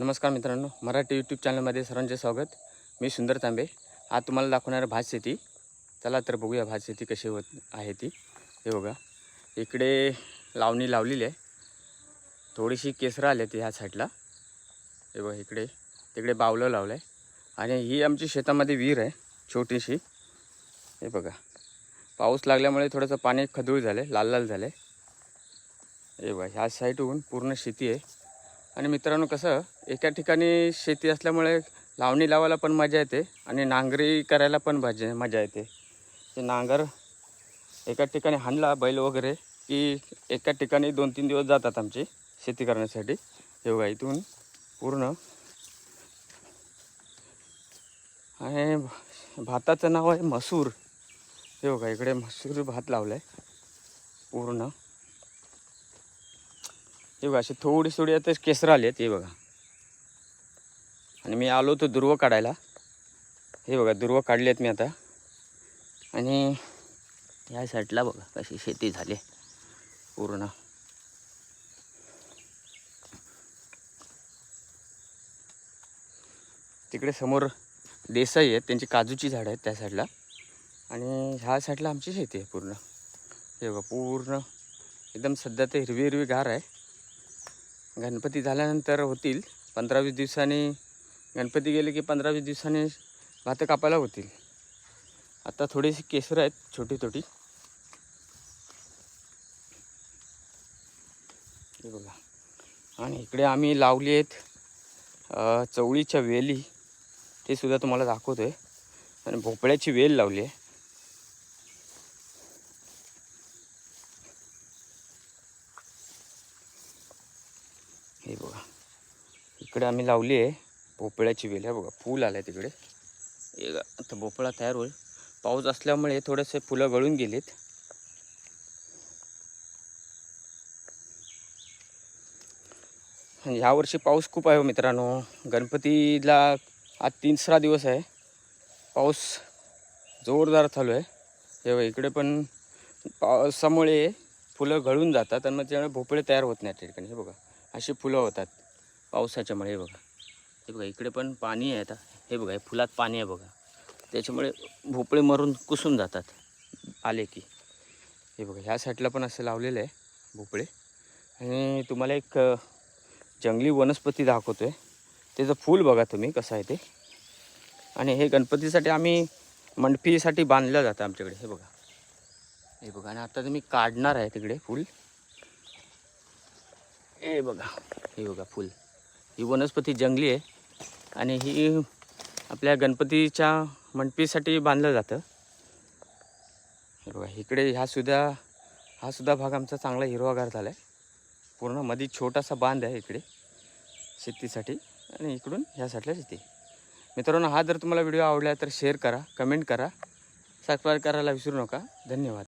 नमस्कार मित्रांनो मराठी यूट्यूब चॅनलमध्ये सर्वांचे स्वागत. मी सुंदर तांबे. आज तुम्हाला दाखवणार भात शेती. चला तर बघूया भात शेती कशी होत आहे ती. हे बघा. इकडे लावणी लावलेली आहे. थोडीशी केसरं आली ती ह्या साईडला. हे बघा इकडे. तिकडे बावलं लावलं आहे. आणि ही आमची शेतामध्ये विहीर आहे छोटीशी. हे बघा. पाऊस लागल्यामुळे थोडंसं पाणी खदूळ झालं आहे लाल लाल झालं आहे हे बघा ह्या साईडहून पूर्ण शेती आहे. आणि मित्रांनो कसं एका ठिकाणी शेती असल्यामुळे लावणी लावायला पण मजा येते आणि नांगरी करायला पण मजा मजा येते. ते नांगर एका ठिकाणी हाणला बैल वगैरे की एका ठिकाणी दोन तीन दिवस जातात आमचे शेती करण्यासाठी. हे बघा इथून पूर्ण. आणि भाताचं नाव आहे मसूर. हे बघा इकडे मसूर भात लावलं आहे पूर्ण. हे बघा अशी थोडी थोडी आता केसर आली आहेत हे बघा. आणि मी आलो होतो दुर्व काढायला. हे बघा दुर्व काढले आहेत मी आता. आणि ह्या साईडला बघा कशी शेती झाली आहे पूर्ण. तिकडे समोर देसाई आहेत त्यांची काजूची झाडं आहेत त्या साईडला. आणि ह्या साईडला आमची शेती आहे पूर्ण. हे बघा पूर्ण. एकदम सध्या ते हिरवी हिरवी गार आहे. गणपती झाल्यानंतर होतील पंधरा वीस दिवसांनी गणपती गेले की पंधरा वीस दिवसांनी भात कापायला होतील. आता थोडीशी केसरं आहेत छोटी छोटी बघा. आणि इकडे आम्ही लावली आहेत चवळीच्या वेली. ते सुद्धा तुम्हाला दाखवतो आहे आणि भोपळ्याची वेल लावली आहे. हे बघा. इकडे आम्ही लावली आहे भोपळ्याची वेल. आहे बघा फूल आलं आहे तिकडे. हे आता भोपळा तयार होईल. पाऊस असल्यामुळे थोडेसे फुलं गळून गेलीत. आणि ह्यावर्षी पाऊस खूप आहे हो मित्रांनो. गणपतीला आज तिसरा दिवस आहे. पाऊस जोरदार चालू आहे. हे इकडे पण पावसामुळे फुलं गळून जातात आणि मग त्यामुळे भोपळे तयार होत नाही त्या ठिकाणी. हे बघा. अशी फुलं होतात पावसाच्यामुळे हे बघा. हे बघा इकडे पण पाणी आहे आता. हे बघा हे फुलात पाणी आहे बघा. त्याच्यामुळे भोपळे मरून कुसून जातात. आले की. हे बघा ह्या साईडला पण असं लावलेलं आहे भोपळे. आणि तुम्हाला एक जंगली वनस्पती दाखवतो आहे त्याचं फूल बघा तुम्ही कसं आहे ते. आणि हे गणपतीसाठी आम्ही मंडपीसाठी बांधलं जातं आमच्याकडे हे बघा. हे बघा आणि आता तुम्ही काढणार आहे तिकडे फूल. हे बघा. हे बघा फुल. ही वनस्पती जंगली आहे आणि ही आपल्या गणपतीच्या मंडपीसाठी बांधलं जातं. हे बघा इकडे ह्या सुद्धा हा सुद्धा भाग आमचा चांगला हिरवागार झाला आहे पूर्णमध्ये छोटासा बांध आहे इकडे शेतीसाठी आणि इकडून ह्या साईडला शेती. मित्रांनो हा जर तुम्हाला व्हिडिओ आवडला तर शेअर करा कमेंट करा सबस्क्राईब करायला विसरू नका. धन्यवाद.